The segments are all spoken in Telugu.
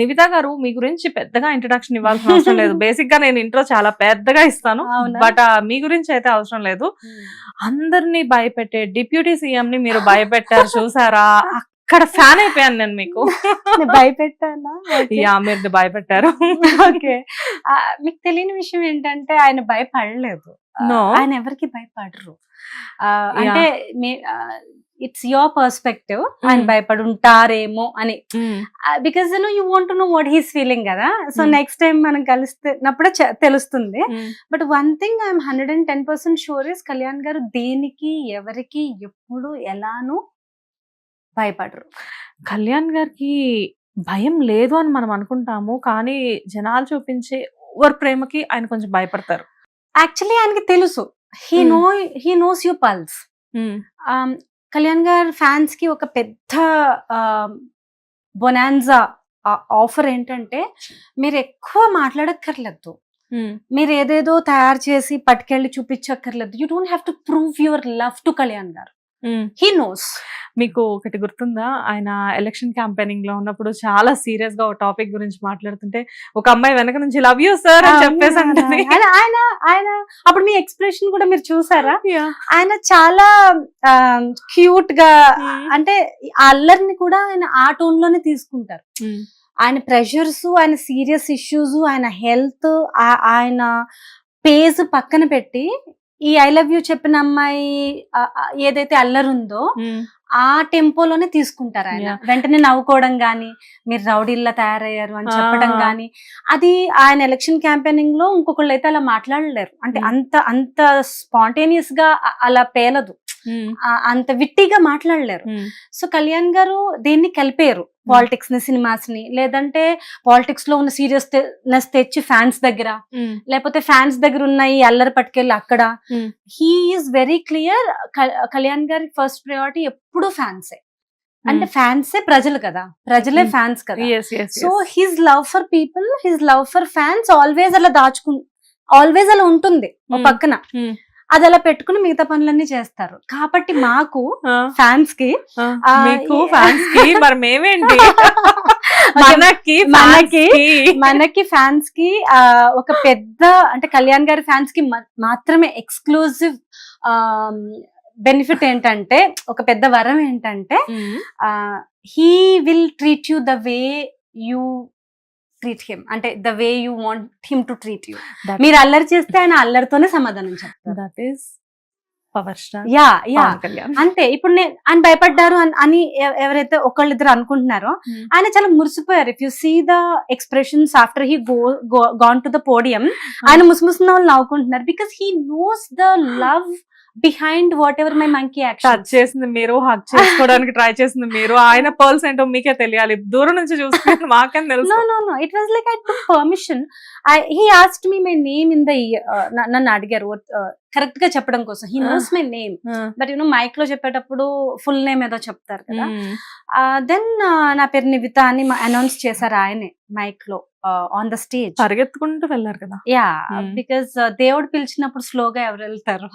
నివిత గారు మీ గురించి పెద్దగా ఇంట్రడక్షన్ ఇవ్వాల్సిన అవసరం లేదు. బేసిక్గా నేను ఇంట్రో చాలా పెద్దగా ఇస్తాను? బట్ మీ గురించి అయితే అవసరం లేదు. అందరినీ భయపెట్టే డిప్యూటీ సీఎం ని మీరు భయపెట్టారు చూసారా? అక్కడ ఫ్యాన్ అయిపోయాను నేను మీకు. భయపెట్టానా? యా మీరు భయపెట్టారు. ఓకే మీకు తెలియని విషయం ఏంటంటే ఆయన భయపడలేదు. ఆయన ఎవరికి భయపడరు. అంటే ఇట్స్ యువర్ పర్స్పెక్టివ్ ఆయన. భయపడి ఉంటారేమో అని. Because know you want know what he's feeling కదా? సో. నెక్స్ట్ టైం మనం కలిస్తున్నప్పుడే తెలుస్తుంది. But one thing I'm hundred and ten percent sure is Kalyan garu దేనికి ఎవరికి ఎప్పుడు ఎలానూ భయపడరు. కళ్యాణ్ గారికి భయం లేదు అని మనం అనుకుంటాము. కానీ జనాలు చూపించే ఓవర్ ప్రేమకి ఆయన కొంచెం భయపడతారు. యాక్చువల్లీ ఆయనకి తెలుసు. He. No he knows you pulse Kalyan garu ఫ్యాన్స్కి ఒక పెద్ద బొనాన్జా ఆఫర్ ఏంటంటే మీరు ఎక్కువ మాట్లాడక్కర్లేదు. మీరు ఏదేదో తయారు చేసి పట్టుకెళ్ళి చూపించక్కర్లేదు. You don't have to prove your love to Kalyan garu. He knows మీకు ఒకటి గుర్తుందా? ఆయన ఎలక్షన్ క్యాంపెయినింగ్లో ఉన్నప్పుడు చాలా సీరియస్గా ఒక టాపిక్ గురించి మాట్లాడుతుంటే ఒక అమ్మాయి వెనక నుంచి లవ్ యూ సార్ అని చెప్పేసి ఆయన ఆయన అప్పుడు మీ ఎక్స్ప్రెషన్ కూడా మీరు చూసారా. ఆయన చాలా క్యూట్గా Mm. అంటే అల్లరిని కూడా ఆయన ఆ టోన్లోనే తీసుకుంటారు. ఉమ్, ఆయన ప్రెషర్స్ ఆయన సీరియస్ ఇష్యూస్ ఆయన హెల్త్ ఆయన పేజ్ పక్కన పెట్టి ఈ ఐ లవ్ యూ చెప్పిన అమ్మాయి ఏదైతే అల్లరుందో ఆ టెంపోలోనే తీసుకుంటారు ఆయన. వెంటనే నవ్వుకోవడం గాని మీరు రౌడీల్లా తయారయ్యారు అని చెప్పడం. గాని అది ఆయన ఎలక్షన్ క్యాంపెయినింగ్లో ఇంకొకళ్ళు అయితే అలా మాట్లాడలేరు అంటే. అంత అంత స్పాంటేనియస్గా అలా పేలదు అంత విట్టిగా మాట్లాడలేరు. ఉమ్, సో కళ్యాణ్ గారు దేన్ని కలిపారు? పాలిటిక్స్ని సినిమాస్ని లేదంటే పాలిటిక్స్లో ఉన్న సీరియస్నెస్ తెచ్చి ఫ్యాన్స్ దగ్గర? ఉమ్, లేకపోతే ఫ్యాన్స్ దగ్గర ఉన్న ఈ అల్లరి పట్టుకెళ్ళి అక్కడ? Hmm. He is very clear. Kalyan గారి ఫస్ట్ ప్రయారిటీ ఎప్పుడు ఫ్యాన్సే. అంటే ఫ్యాన్సే ప్రజలు కదా. ప్రజలే Hmm. ఫ్యాన్స్ కదా. So. His love for people his love for fans always అలా దాచుకు ఆల్వేస్ అలా ఉంటుంది. Hmm. పక్కన. Hmm. అది అలా పెట్టుకుని మిగతా పనులన్నీ చేస్తారు. కాబట్టి మాకు ఫ్యాన్స్కి మీకు ఫ్యాన్స్కి మరి మేమేంటి? మనకి మనకి. మనకి ఫ్యాన్స్కి ఒక పెద్ద అంటే కళ్యాణ్ గారి ఫ్యాన్స్కి మాత్రమే ఎక్స్క్లూజివ్ బెనిఫిట్ ఏంటంటే ఒక పెద్ద వరం ఏంటంటే he will treat you the way you treat him అంటే the way you want him to treat you మీరు అల్లరి చేస్తే ఆయన అల్లరితోనే సమాధానం చెప్తారు. Power star yeah yeah. అంతే ఇప్పుడు నేను ఆయన భయపడ్డారు అని- అని ఎవ- ఎవరైతే ఒకళ్ళిద్దరు అనుకుంటున్నారో Hmm. ఆయన చాలా మురిసిపోయారు. If you see the expressions after he go gone to the podium ఆయన ముసిముసిన వాళ్ళు నవ్వుకుంటున్నారు. Because he knows the love behind whatever my monkey action touch చేసింది మీరు హక్ చేసుకోవడానికి ట్రై చేసింది మీరు. ఆయన పర్ల్స్ ఏంటో మీకే తెలియాలి. దూరం నుంచి చూస్తే మాకేం తెలుసు? No no no it was like I took permission I he asked me my name in the నన్ను అడిగారు కరెక్ట్గా చెప్పడం కోసం. He knows my name but you know మైక్లో చెప్పేటప్పుడు ఫుల్ నేమ్ ఏదో చెప్తారు కదా. దెన్ నా పేరు నివిత అని అనౌన్స్ చేశారు ఆయనే మైక్లో ఆన్ ద స్టేజ్ పరిగెత్తుకుంటూ వెళ్ళారు కదా. యా. బికాస్ దేవుడు పిలిచినప్పుడు స్లోగా ఎవరు వెళ్తారు?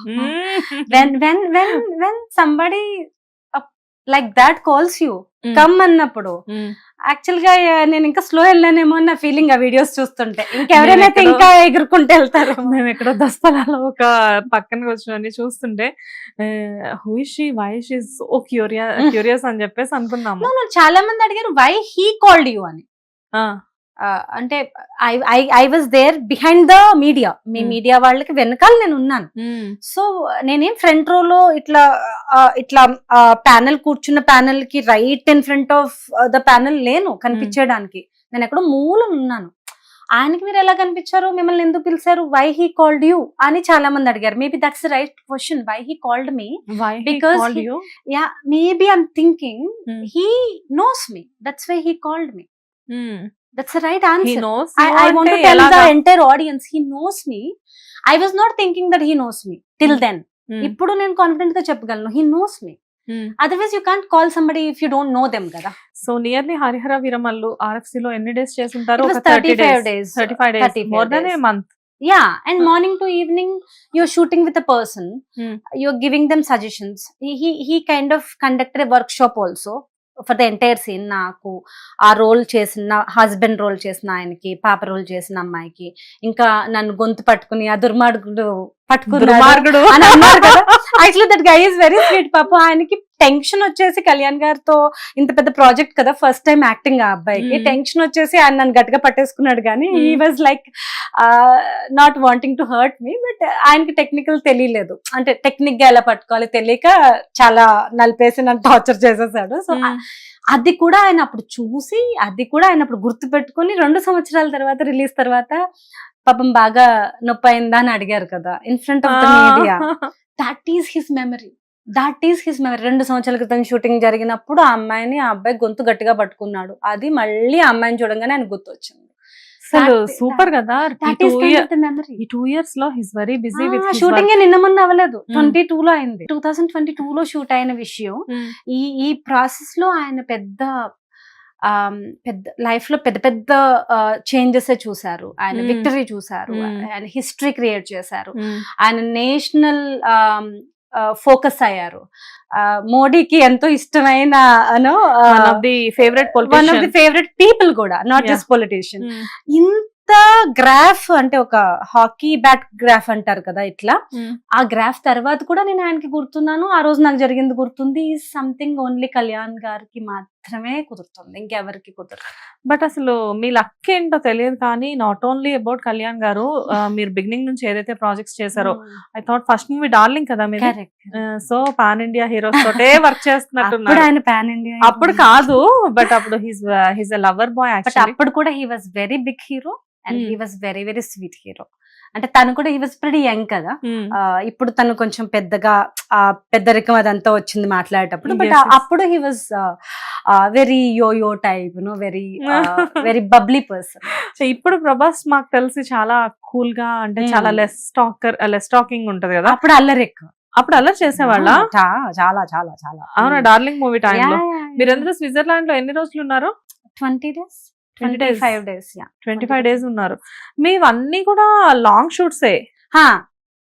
When when when when somebody like that calls you come అన్నప్పుడు. యాక్చువల్గా uh, నేను ఇంకా స్లో వెళ్ళానేమో అన్న ఫీలింగ్ ఆ వీడియోస్ చూస్తుంటే. ఇంకెవరైనా ఇంకా ఎగురుకుంటూ వెళ్తారు. మేము ఎక్కడో దస్తలాలో ఒక పక్కన కూర్చొని చూస్తుంటే who she why she so curious curious అని చెప్పేసి అనుకున్నాము. చాలా మంది అడిగారు వై హీ కాల్డ్ యూ అని. అంటే I I was there behind the media me Hmm. Media వాళ్ళకి వెనకాల నేను ఉన్నాను. సో నేనేం ఫ్రంట్ రోలో ఇట్లా ఇట్లా ప్యానెల్ కూర్చున్న ప్యానెల్కి right in front of the panel లేను కనిపించడానికి నేను ఎక్కడో మూలం ఉన్నాను. ఆయనకి మీరు ఎలా కనిపించారు? మిమ్మల్ని ఎందుకు పిలిచారు? వై హీ కాల్డ్ యూ అని చాలా మంది అడిగారు maybe that's right question why he called me you? Yeah maybe I'm thinking Hmm. He knows me that's why he called me that's right answer tell the ఎలాగా? entire audience he knows me. I was not thinking that he knows me till Hmm. then. ఉమ్, ఇప్పుడు నేను కాన్ఫిడెంట్గా చెప్పగలను he knows me. Otherwise you can't call somebody if you don't know them కదా so nearly Harihara Veeramallu RFC లో ఎన్ని డేస్ చేస్తుంటారు thirty 35 days days. Thirty five days 35 more than a. Month yeah and morning to evening you're shooting with a person. You're giving them suggestions he he kind of conductor workshop also for the entire scene నాకు ఆ రోల్ చేసిన హస్బెండ్ రోల్ చేసిన ఆయనకి పాప రోల్ చేసిన అమ్మాయికి ఇంకా నన్ను గొంతు పట్టుకుని ఆ దుర్మార్గుడు పట్టుకున్నాడు. కదా actually that guy is very sweet పాప ఆయనకి టెన్షన్ వచ్చేసి కళ్యాణ్ గారితో ఇంత పెద్ద ప్రాజెక్ట్ కదా ఫస్ట్ టైం యాక్టింగ్ ఆ అబ్బాయికి. టెన్షన్ వచ్చేసి ఆయన నన్ను గట్టిగా పట్టేసుకున్నాడు కానీ ఈ. Was like not wanting to hurt me but ఆయనకి టెక్నికల్ తెలియలేదు అంటే టెక్నిక్గా ఎలా పట్టుకోవాలి తెలియక చాలా నలిపేసి నన్ను టార్చర్ చేసేసాడు సో. అది కూడా ఆయన అప్పుడు చూసి అది కూడా ఆయన అప్పుడు గుర్తు పెట్టుకుని రెండు సంవత్సరాల తర్వాత రిలీజ్ తర్వాత పాపం బాగా నొప్పి అయిందా అని అడిగారు కదా in front of the media that is his memory that is his memory రెండు సంవత్సరాల క్రితం షూటింగ్ జరిగినప్పుడు ఆ అమ్మాయిని ఆ అబ్బాయి గొంతు గట్టిగా పట్టుకున్నాడు. అది మళ్ళీ ఆ అమ్మాయిని చూడంగానే ఆయన గుర్తు వచ్చింది అసలు సూపర్ కదా. ఈ టూ ఇయర్స్లో he's very busy with shooting నిన్న మొన్న అవ్వలేదు. Hmm. ట్వంటీ టూ లో అయింది. టూ థౌసండ్ ట్వంటీ టూ లో షూట్ అయిన విషయం. ఈ ఈ ప్రాసెస్లో ఆయన పెద్ద పెద్ద లైఫ్లో పెద్ద పెద్ద చేంజెస్ చూసారు ఆయన. విక్టరీ చూసారు Mm. ఆయన హిస్టరీ క్రియేట్ చేశారు. ఆయన నేషనల్ ఫోకస్ అయ్యారు. మోడీకి ఎంతో ఇష్టమైన అను the favourite one of the favourite people కూడా నాట్. జస్ట్ పొలిటీషియన్ ఇంత గ్రాఫ్ అంటే ఒక హాకీ బ్యాట్ గ్రాఫ్ అంటారు కదా ఇట్లా. ఆ గ్రాఫ్ తర్వాత కూడా నేను ఆయనకి గుర్తున్నాను. ఆ రోజు నాకు జరిగింది గుర్తుంది. సంథింగ్ ఓన్లీ కళ్యాణ్ గారికి మాత్రమే కుదురుతుంది ఇంకెవరికి కుదరదు. బట్ అసలు మీ లక్ ఏంటో తెలియదు కానీ నాట్ ఓన్లీ అబౌట్ కళ్యాణ్ గారు మీరు బిగినింగ్ నుంచి ఏదైతే ప్రాజెక్ట్స్ చేశారో I thought first movie Darling కదా మీరు సో పాన్ ఇండియా హీరోస్ తోటే వర్క్ అప్పుడు చేస్తున్నట్టున్నారు ఆయన పాన్ ఇండియా అప్పుడు కాదు బట్ అప్పుడు his his a lover boy but అప్పుడు కూడా he was very big hero and Hmm. He was very very sweet hero అంటే తను కూడా హీ వాజ్ ప్రెడీ యంగ్ కదా. ఆ, ఇప్పుడు తను కొంచెం పెద్దగా ఆ పెద్దరికం అదంతా వచ్చింది మాట్లాడేటప్పుడు. బట్. అప్పుడు he was very yo yo type no very very bubbly person so ఇప్పుడు ప్రభాస్ మాకు తెలిసి చాలా కూల్గా అంటే Hmm. చాలా లెస్ టాకర్ లెస్ టాకింగ్ ఉంటది కదా? అప్పుడు అల్లరి ఎక్కువ అప్పుడు అలా చేసేవాళ్ళ? చా- చాలా చాలా చాలా. అవునా? డార్లింగ్ మూవీ టైంలో మీరందరూ స్విట్జర్లాండ్లో ఎన్ని రోజులు ఉన్నారు? Twenty days 20 twenty. Five days twenty five days ఉన్నారు. మీవన్నీ కూడా లాంగ్ షూట్సే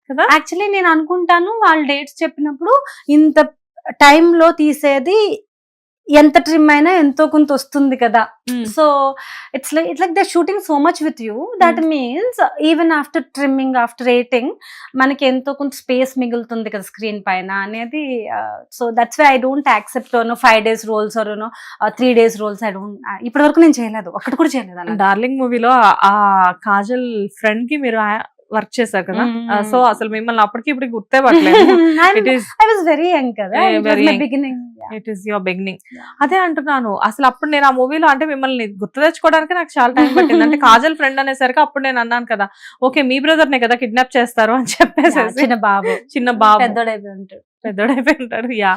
కదా? యాక్చువల్లీ నేను అనుకుంటాను వాళ్ళు డేట్స్ చెప్పినప్పుడు ఇంత time లో తీసేది ఎంత ట్రిమ్ అయినా ఎంతో కొంత వస్తుంది కదా. So it's like it's like they shooting so much with you that means even after trimming after rating మనకి ఎంతో కొంత స్పేస్ మిగులుతుంది కదా స్క్రీన్ పైన అనేది so that's why I don't accept five days roles or three days roles I don't ఇప్పటి వరకు నేను చేయలేదు. ఒక్కటి కూడా చేయలేదు డార్లింగ్ మూవీలో ఆ కాజల్ ఫ్రెండ్కి మీరు వర్క్ చేశారు కదా. సో అసలు మిమ్మల్ని అప్పటికి ఇప్పుడు గుర్తే ఇట్ ఈస్. Beginning your. అదే అంటున్నాను అసలు అప్పుడు నేను ఆ మూవీలో అంటే మిమ్మల్ని గుర్తు తెచ్చుకోవడానికి నాకు చాలా టైం పట్టింది. అంటే కాజల్ ఫ్రెండ్ అనేసరికి అప్పుడు నేను అన్నాను కదా ఓకే మీ బ్రదర్ నే కదా కిడ్నాప్ చేస్తారు అని చెప్పేసి. చిన్న బాబు. చిన్న బాబు. పెద్దోడైపోయి ఉంటాడు. పెద్దోడైపోయి ఉంటాడు yeah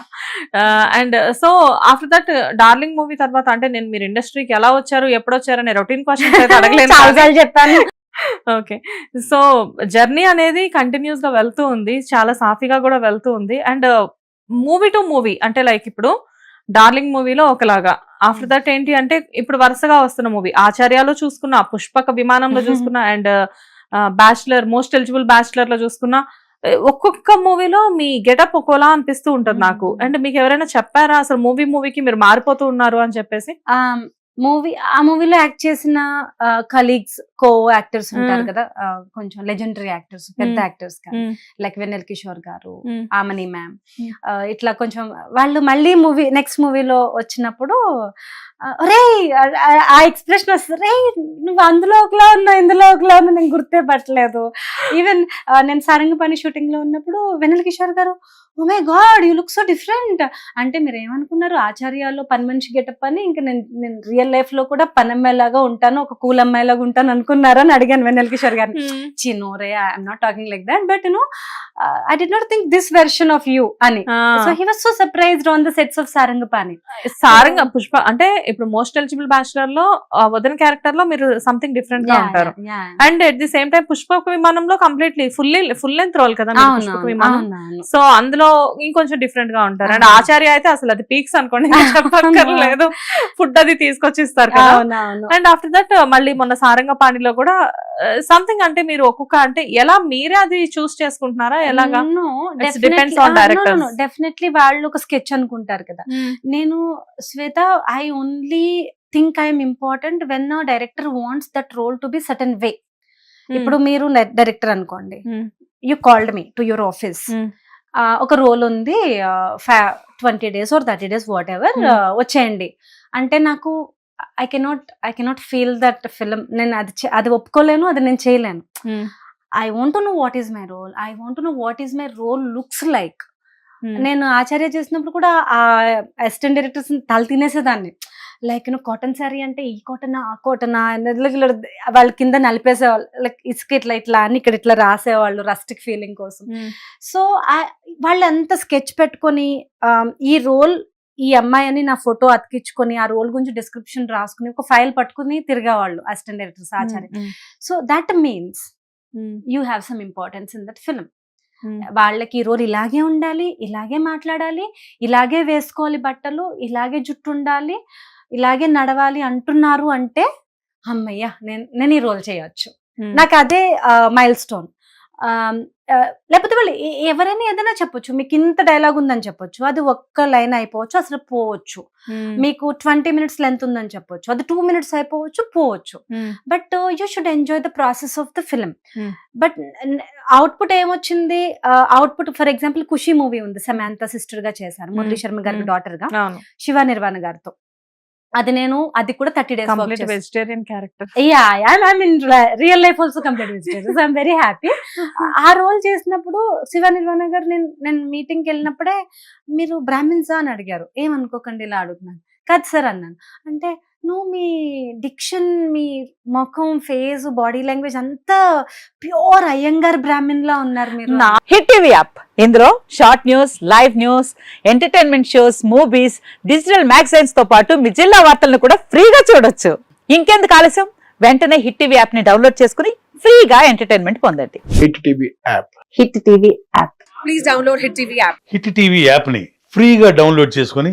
and so after that Darling movie తర్వాత అంటే నేను మీరు ఇండస్ట్రీకి ఎలా వచ్చారు ఎప్పుడు వచ్చారు అనే రొటీన్ క్వశ్చన్స్ అయితే అడగలేదు చెప్పాను. ఓకే సో జర్నీ అనేది కంటిన్యూస్గా వెళ్తూ ఉంది. చాలా సాఫీగా కూడా వెళ్తూ ఉంది. అండ్ మూవీ టు మూవీ అంటే లైక్ ఇప్పుడు డార్లింగ్ మూవీలో ఒకలాగా. ఆఫ్టర్ దట్ ఏంటి అంటే ఇప్పుడు వరుసగా వస్తున్న మూవీ ఆచార్యాలో చూసుకున్నా పుష్పక విమానంలో. చూసుకున్నా అండ్ బ్యాచులర్ మోస్ట్ ఎలిజిబుల్ బ్యాచులర్లో చూసుకున్నా ఒక్కొక్క మూవీలో మీ గెటప్ ఒక్కోలా అనిపిస్తూ ఉంటుంది నాకు. అండ్ మీకు ఎవరైనా చెప్పారా అసలు మూవీ మూవీకి మీరు మారిపోతూ ఉన్నారు అని చెప్పేసి? మూవీ ఆ మూవీలో యాక్ట్ చేసిన కలీగ్స్ కో యాక్టర్స్ ఉంటారు. కదా కొంచెం లెజెండరీ యాక్టర్స్ పెద్ద. Actors like Vennela Kishore garu. Aamani ma'am. ఇట్లా కొంచెం వాళ్ళు మళ్ళీ మూవీ నెక్స్ట్ మూవీలో వచ్చినప్పుడు రే ఆ ఎక్స్ప్రెషన్ వస్తుంది. రే నువ్వు అందులో ఒకలా ఉన్నావు ఇందులో ఒకలా ఉన్నావు నేను గుర్తే పట్టలేదు ఈవెన్ నేను సారంగ పని షూటింగ్లో ఉన్నప్పుడు Vennela Kishore garu oh my God you look so different అంటే మీరు ఏమనుకున్నారు? ఆచార్యాల్లో పని మనిషి గెటప్ అని ఇంకా నేను నేను రియల్ లైఫ్లో కూడా పని అమ్మాయిలాగా ఉంటాను ఒక కూల్ అమ్మాయిలాగా ఉంటాను అనుకున్నారా అని అడిగాను వెన్నెల కిషోర్ గారిని. చిన్నోరే I'm not talking like that but no I did not think this version of you అని. So he was so surprised on the sets of Sarangapani Saranga Pushpa అంటే ఇప్పుడు మోస్ట్ ఎలిజిబుల్ బ్యాచులర్లో వదిన క్యారెక్టర్లో మీరు సంథింగ్ డిఫరెంట్గా ఉంటారు. And at the same time Pushpaka విమానంలో completely full full length role కదా మీరు పుష్పక విమానం? సో అందులో ఇంకొంచెం డిఫరెంట్గా ఉంటారు. అండ్. ఆచార్య అయితే అసలు అది పీక్స్ అనుకోండి చెప్పక్కర్లేదు. ఫుడ్ అది తీసుకొచ్చి ఇస్తారు కదా అండ్ ఆఫ్టర్ దట్ మళ్ళీ మొన్న సారంగపాణిలో కూడా సంథింగ్ అంటే మీరు ఒక్కొక్క అంటే ఎలా మీరే అది చూస్ చేసుకుంటున్నారా? ఎలాగా? Depends on directors. డెఫినెట్లీ వాళ్ళు ఒక స్కెచ్ అనుకుంటారు కదా. నేను Shweta I only think I'm important when director wants that role to be certain way ఇప్పుడు మీరు డైరెక్టర్ అనుకోండి. You called me to your office. ఒక రోల్ ఉంది twenty days or thirty days whatever. వచ్చేయండి. అంటే నాకు I cannot I cannot feel that film నేను అది అది ఒప్పుకోలేను అది నేను చేయలేను. I want know what is my role I want know what is my role looks like నేను ఆచార్య చేసినప్పుడు కూడా ఆ అసిస్టెంట్ డైరెక్టర్స్ తల తినేసేదాన్ని. లైక్ నువ్వు కాటన్ శారీ అంటే ఈ కాటన్ ఆ కాటన్ వాళ్ళ కింద నలిపేసేవాళ్ళు. లైక్ ఇసుక ఇట్లా ఇట్లా అని ఇక్కడ ఇట్లా రాసేవాళ్ళు రస్టిక్ ఫీలింగ్ కోసం. సో వాళ్ళు ఎంత స్కెచ్ పెట్టుకొని ఈ రోల్ ఈ అమ్మాయి అని నా ఫోటో అతికించుకొని ఆ రోల్ గురించి డిస్క్రిప్షన్ రాసుకుని ఒక ఫైల్ పట్టుకుని తిరిగేవాళ్ళు assistant directors Acharya so that means you have some importance in that film వాళ్ళకి ఈ రోల్ ఇలాగే ఉండాలి ఇలాగే మాట్లాడాలి ఇలాగే వేసుకోవాలి బట్టలు ఇలాగే జుట్టు ఉండాలి ఇలాగే నడవాలి అంటున్నారు అంటే అమ్మయ్య నేను నేను ఈ రోల్ చేయొచ్చు. నాకు అదే మైల్ స్టోన్ లేకపోతే వాళ్ళు ఎవరైనా ఏదైనా చెప్పొచ్చు. మీకు ఇంత డైలాగ్ ఉందని చెప్పొచ్చు. అది ఒక్క లైన్ అయిపోవచ్చు అసలు పోవచ్చు. మీకు ట్వంటీ మినిట్స్ లెంత్ ఉందని చెప్పొచ్చు. అది టూ మినిట్స్ అయిపోవచ్చు పోవచ్చు. But you should enjoy the process of the film. Hmm. But output ఏమొచ్చింది? Output for example Khushi movie ఉంది. సమాంత సిస్టర్గా చేశారు. మురళీ. శర్మ గారి. డాటర్గా. శివ నిర్వాణ గారితో. అది నేను అది కూడా thirty complete days vegetarian character yeah I mean real life also complete vegetarian I'm very happy ఆ రోల్ చేసినప్పుడు శివ నిర్వాణ గారు నేను నేను మీటింగ్కి వెళ్ళినప్పుడే మీరు బ్రాహ్మిన్సా అని అడిగారు. ఏమనుకోకండి ఇలా అడుగుతున్నాను. కాదు సార్ అన్నాను. అంటే నువ్వు మీ డిక్షన్ మీ ముఖం ఫేస్ బాడీ లాంగ్వేజ్ అంతా ప్యూర్ అయ్యంగార్ బ్రాహ్మిన్ లా ఉన్నారు మీరు. నా హిట్ టీవీ యాప్. ఇందులో short news live news entertainment shows movies digital మ్యాగజైన్స్తో పాటు మీ జిల్లా వార్తలను కూడా ఫ్రీగా చూడొచ్చు. ఇంకెందుకు ఆలస్యం? వెంటనే హిట్ టీవీ యాప్ని డౌన్లోడ్ చేసుకుని ఫ్రీగా ఎంటర్టైన్మెంట్ పొందండి. Hit TV app. Hit TV app. Hit TV యాప్ని ఫ్రీగా డౌన్లోడ్ చేసుకొని